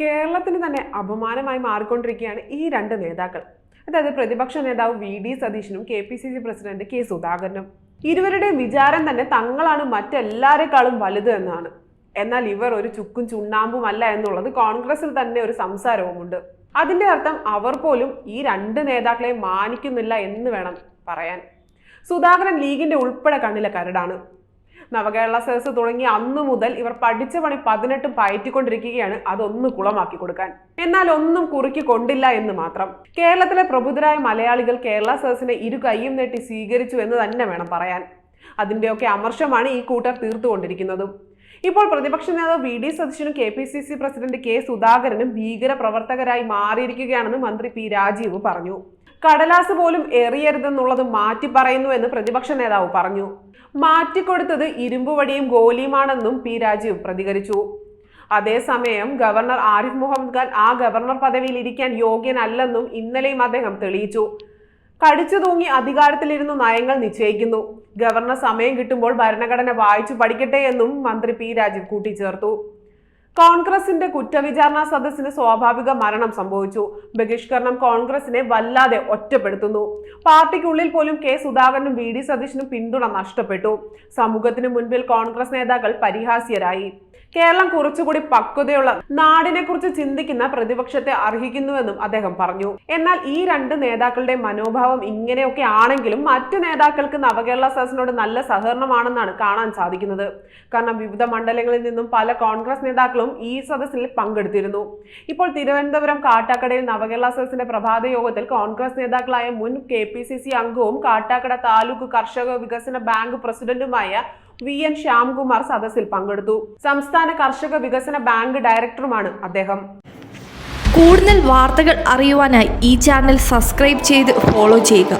കേരളത്തിന് തന്നെ അപമാനമായി മാറിക്കൊണ്ടിരിക്കുകയാണ് ഈ രണ്ട് നേതാക്കൾ. അതായത് പ്രതിപക്ഷ നേതാവ് വി ഡി സതീശനും K P C C president K സുധാകരനും. ഇരുവരുടെയും വിചാരം തന്നെ തങ്ങളാണ് മറ്റെല്ലാരെക്കാളും വലുത് എന്നാണ്. എന്നാൽ ഇവർ ഒരു ചുക്കും ചുണ്ണാമ്പും അല്ല എന്നുള്ളത് കോൺഗ്രസിൽ തന്നെ ഒരു സംസാരവുമുണ്ട്. അതിന്റെ അർത്ഥം അവർ പോലും ഈ രണ്ട് നേതാക്കളെ മാനിക്കുന്നില്ല എന്ന് വേണം പറയാൻ. സുധാകരൻ ലീഗിന്റെ ഉൾപ്പെടെ കണ്ണിലെ കരടാണ്. നവകേരള സദസ് തുടങ്ങി അന്നു മുതൽ ഇവർ പഠിച്ച പണി പതിനെട്ടും പയറ്റിക്കൊണ്ടിരിക്കുകയാണ്. അതൊന്ന് കുളമാക്കി കൊടുക്കാൻ. എന്നാൽ ഒന്നും കുറുക്കി കൊണ്ടില്ല എന്ന് മാത്രം. കേരളത്തിലെ പ്രബുദ്ധരായ മലയാളികൾ കേരള സദസ്സിനെ ഇരു കൈയും നീട്ടി സ്വീകരിച്ചു എന്ന് തന്നെ വേണം പറയാൻ. അതിന്റെയൊക്കെ അമർഷമാണ് ഈ കൂട്ടർ തീർത്തുകൊണ്ടിരിക്കുന്നതും. ഇപ്പോൾ പ്രതിപക്ഷ നേതാവ് വി ഡി സതീശനും K P C C president K സുധാകരനും ഭീകര പ്രവർത്തകരായി മാറിയിരിക്കുകയാണെന്ന് മന്ത്രി പി രാജീവ് പറഞ്ഞു. കടലാസ് പോലും എറിയരുതെന്നുള്ളത് മാറ്റി പറയുന്നു എന്ന് പ്രതിപക്ഷ നേതാവ് പറഞ്ഞു. മാറ്റിക്കൊടുത്തത് ഇരുമ്പുവടിയും ഗോലിയുമാണെന്നും പി രാജീവ് പ്രതികരിച്ചു. അതേസമയം ഗവർണർ ആരിഫ് മുഹമ്മദ് ഖാൻ ആ ഗവർണർ പദവിയിൽ ഇരിക്കാൻ യോഗ്യനല്ലെന്നും ഇന്നലെയും അദ്ദേഹം തെളിയിച്ചു. കടിച്ചു തൂങ്ങി അധികാരത്തിലിരുന്ന് നയങ്ങൾ നിശ്ചയിക്കുന്നു. ഗവർണർ സമയം കിട്ടുമ്പോൾ ഭരണഘടന വായിച്ചു പഠിക്കട്ടെ എന്നും മന്ത്രി പി രാജീവ് കൂട്ടിച്ചേർത്തു. കോൺഗ്രസിന്റെ കുറ്റവിചാരണ സദസ്സിന് സ്വാഭാവിക മരണം സംഭവിച്ചു. ബഹിഷ്കരണം കോൺഗ്രസിനെ വല്ലാതെ ഒറ്റപ്പെടുത്തുന്നു. പാർട്ടിക്കുള്ളിൽ പോലും കെ സുധാകരനും വി ഡി സതീശനും പിന്തുണ നഷ്ടപ്പെട്ടു. സമൂഹത്തിനു മുൻപിൽ കോൺഗ്രസ് നേതാക്കൾ പരിഹാസ്യരായി. കേരളം കുറച്ചുകൂടി പക്വതയുള്ള നാടിനെ കുറിച്ച് ചിന്തിക്കുന്ന പ്രതിപക്ഷത്തെ അർഹിക്കുന്നുവെന്നും അദ്ദേഹം പറഞ്ഞു. എന്നാൽ ഈ രണ്ട് നേതാക്കളുടെ മനോഭാവം ഇങ്ങനെയൊക്കെ ആണെങ്കിലും മറ്റു നേതാക്കൾക്ക് നവകേരള സദസ്സിനോട് നല്ല സഹകരണമാണെന്നാണ് കാണാൻ സാധിക്കുന്നത്. കാരണം വിവിധ മണ്ഡലങ്ങളിൽ നിന്നും പല കോൺഗ്രസ് നേതാക്കളും ഈ സദസ്സിൽ പങ്കെടുത്തിരുന്നു. ഇപ്പോൾ തിരുവനന്തപുരം കാട്ടാക്കടയിൽ നവകേരള സദസ്സിന്റെ പ്രഭാത യോഗത്തിൽ കോൺഗ്രസ് നേതാക്കളായ മുൻ കെ പി സി സി അംഗവും കാട്ടാക്കട താലൂക്ക് കർഷക വികസന ബാങ്ക് പ്രസിഡന്റുമായ വി എൻ ശ്യാംകുമാർ സദസ്സിൽ പങ്കെടുത്തു. സംസ്ഥാന കർഷക വികസന ബാങ്ക് ഡയറക്ടറുമാണ് അദ്ദേഹം. കൂടുതൽ വാർത്തകൾ അറിയുവാനായി ഈ ചാനൽ സബ്സ്ക്രൈബ് ചെയ്ത് ഫോളോ ചെയ്യുക.